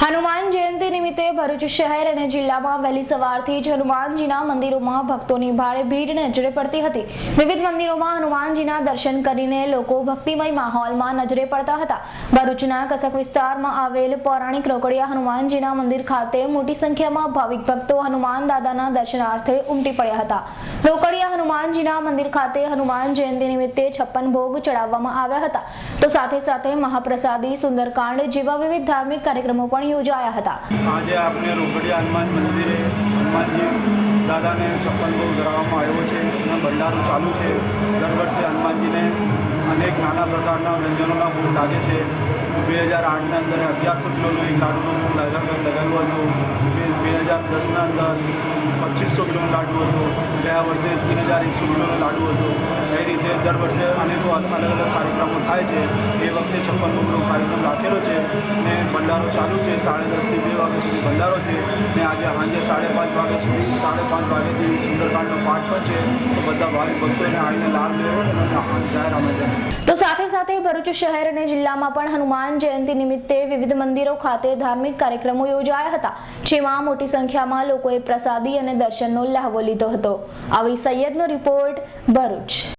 હનુમાન જયંતિ નિમિત્તે ભરૂચ શહેર અને જિલ્લામાં વહેલી સવારથી જ હનુમાનજીના મંદિરોમાં ભક્તોની ભારે ભીડ નજરે પડતી હતી. વિવિધ મંદિરોમાં હનુમાનજીના દર્શન કરીને લોકો ભક્તિમય માહોલમાં નજરે પડતા હતા. ભરૂચના કસક વિસ્તારમાં આવેલ પૌરાણિક રોકડિયા હનુમાનજીના મંદિર ખાતે મોટી સંખ્યામાં ભાવિક ભક્તો હનુમાન દાદાના દર્શનાર્થે ઉમટી પડ્યા હતા. રોકડિયા હનુમાનજીના મંદિર ખાતે હનુમાન જયંતિ નિમિત્તે છપ્પન ભોગ ચડાવવામાં આવ્યા હતા. તો સાથે સાથે મહાપ્રસાદી, સુંદરકાંડ જેવા વિવિધ ધાર્મિક કાર્યક્રમો પણ યોજાયા હતા. આજે આપણે રોકડિયા હનુમાન મંદિરે હનુમાનજી દાદાને છપ્પન ભોગ ધરાવવામાં આવ્યો છે અને ભંડારો ચાલુ છે. દર વર્ષે હનુમાનજીને અનેક નાના પ્રકારના વ્યંજનોના ભોગ લાગે છે. બે હજાર આઠના અંદર અગિયારસો કિલોનો એક લાડુનો ભોગ લગા- લગાવ્યો હતો. બે હજાર દસના અંદર પચીસો કિલોનો લાડુ હતો. ગયા વર્ષે ત્રણ હજાર એકસો કિલોનો લાડુ હતો. એ રીતે દર વર્ષે અનેકો અલગ અલગ કાર્યક્રમો થાય છે. એ વખતે છપ્પન ભોગનો કાર્યક્રમ રાખેલો છે ને ભંડારો ચાલુ છે. સાડા દસથી બે વાગ્યા સુધી ભંડારો છે ને આજે સાંજે સાડે પાંચ વાગ્યા સુધી, સાડે પાંચ વાગ્યાથી સુંદરકાંડનો તો તો સાથે સાથે ભરૂચ શહેર અને જિલ્લામાં પણ હનુમાન જયંતિ નિમિત્તે વિવિધ મંદિરો ખાતે ધાર્મિક કાર્યક્રમો યોજાયા હતા, જેમાં મોટી સંખ્યામાં લોકોએ પ્રસાદી અને દર્શનનો લહાવો લીધો હતો. આવી સૈયદનો રિપોર્ટ ભરૂચ.